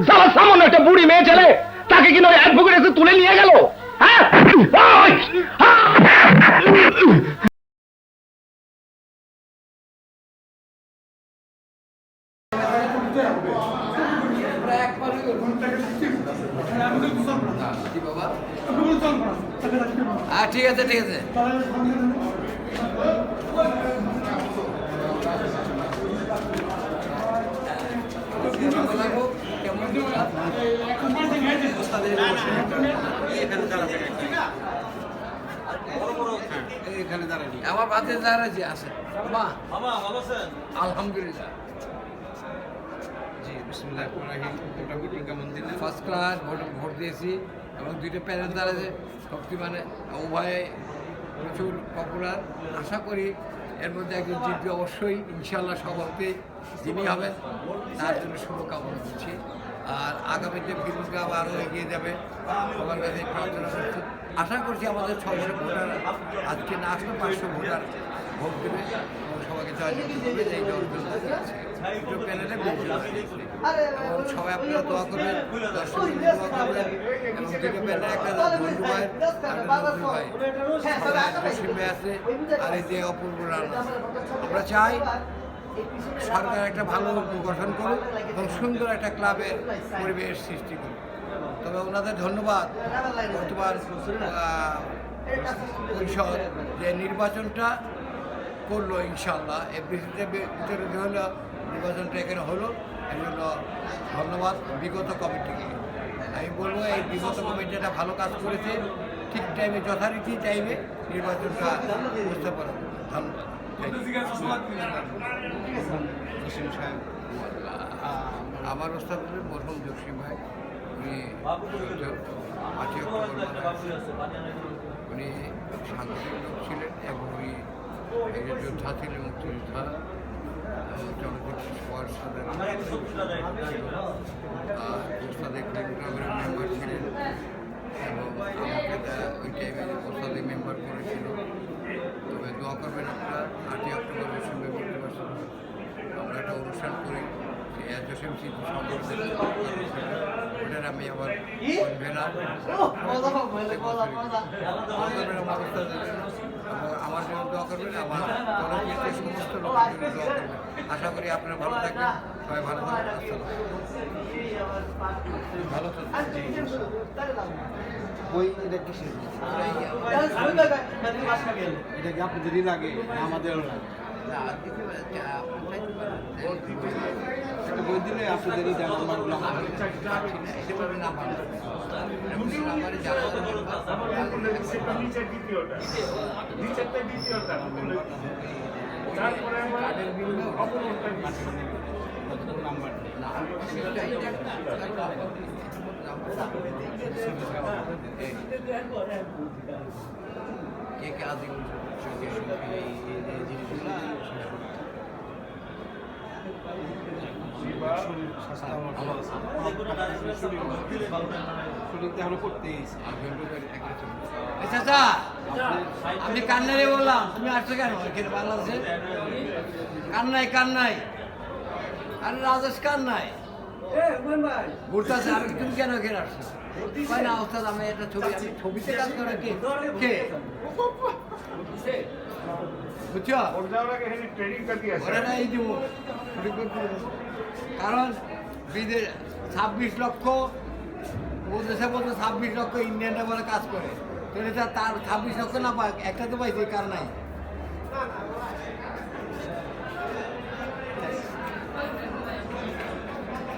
যারা সামান্য একটা বুড়ি মেয়ে ছেলে তাকে কিনা ওই অ্যাডভোকেট এসে তুলে নিয়ে গেল? হ্যাঁ? ওই! হ্যাঁ। ঠিক আছে। ফার্স্ট ক্লাস ভোট ভোট দিয়েছি এবং দুইটা প্যানেল দাঁড়াচ্ছে শক্তিমানে উভয়ে প্রচুর পপুলার আশা করি এর মধ্যে একজন জিতবে অবশ্যই ইনশাল্লাহ সভাপতি যিনি হবেন তার জন্য শুভকামনা করছি আর আগামীতে ফিল্মটা আরও এগিয়ে যাবে সবার কাছে প্রার্থনা করছি আশা করছি আমাদের ছশো ভোটার আজকে না আসলে পাঁচশো ভোটার ভোট দেবে। এবং সবাইকে জয়যুক্ত করবে এই দলগুলো প্যানেলে এবং সবাই আপনারা দোয়া করবেন দর্শক দোয়া করবেন এবং দুটো প্যানেলে একটা বন্ধু ভাই আর একটা নজরুল ভাই আর এই যে অপূর্ব রানা। আমরা চাই সরকার একটা ভালো গঠন করুক এবং সুন্দর একটা ক্লাবের পরিবেশ সৃষ্টি করুক। তবে ওনাদের ধন্যবাদ বর্তমান পরিষদ যে নির্বাচনটা করল ইনশাল্লাহ এই ভিতরে যে হলো, নির্বাচনটা এখানে হলো এর জন্য ধন্যবাদ বিগত কমিটিকে। আমি বলব, এই বিগত কমিটি একটা ভালো কাজ করেছে, ঠিক টাইমে যথারীতি টাইমে নির্বাচনটা বুঝতে পারো ধন্যবাদ। জসিম সাহেব আমার ওস্তাদ প্রথম জসিম ভাই, উনি পাঁচই অক্টোবর উনি সাংবাদিক লোক ছিলেন এবং উনি যোদ্ধা ছিলেন, মুক্তিযোদ্ধা চলচ্চিত্র মেম্বার ছিলেন এবং আমাকে ওই টাইমে মেম্বার করেছিল। তবে দোয়া করবেন আটই অক্টোবর সঙ্গে করতে পারছেন আমরা একটা অনুষ্ঠান করি সম্পর্কে ওটার আমি আবার আমার আমার জন্য দোয়া করবেন আমার চলচ্চিত্রের সমস্ত লোকের জন্য দোয়া করবেন আশা করি আপনারা ভালো থাকবেন সবাই ভালো থাকবেন ভালো তো ওই এটা কিসের এটা কি আপনাদেরই লাগে আমাদেরও লাগে আমাদের নাম্বার কে কে করতেই চাচা আমি কান্নারে বললাম তুমি আসছো কেন এখানে বাংলাদেশে? কান্নাই কান্নাই আরে রাজেশ কান্নাই আমি তুমি কেন এখানে আসছো? না ওস্তাদ আমি একটা ছবি আমি ছবিতে কাজ করে কে? কে? বুঝছ? এই দিব কারণ বিদেশ ছাব্বিশ লক্ষ ও দেশে বলতে ছাব্বিশ লক্ষ ইন্ডিয়ানরা বলে কাজ করে। তার ছাব্বিশ লক্ষ না পাক একটা তো পাইছে কার নাই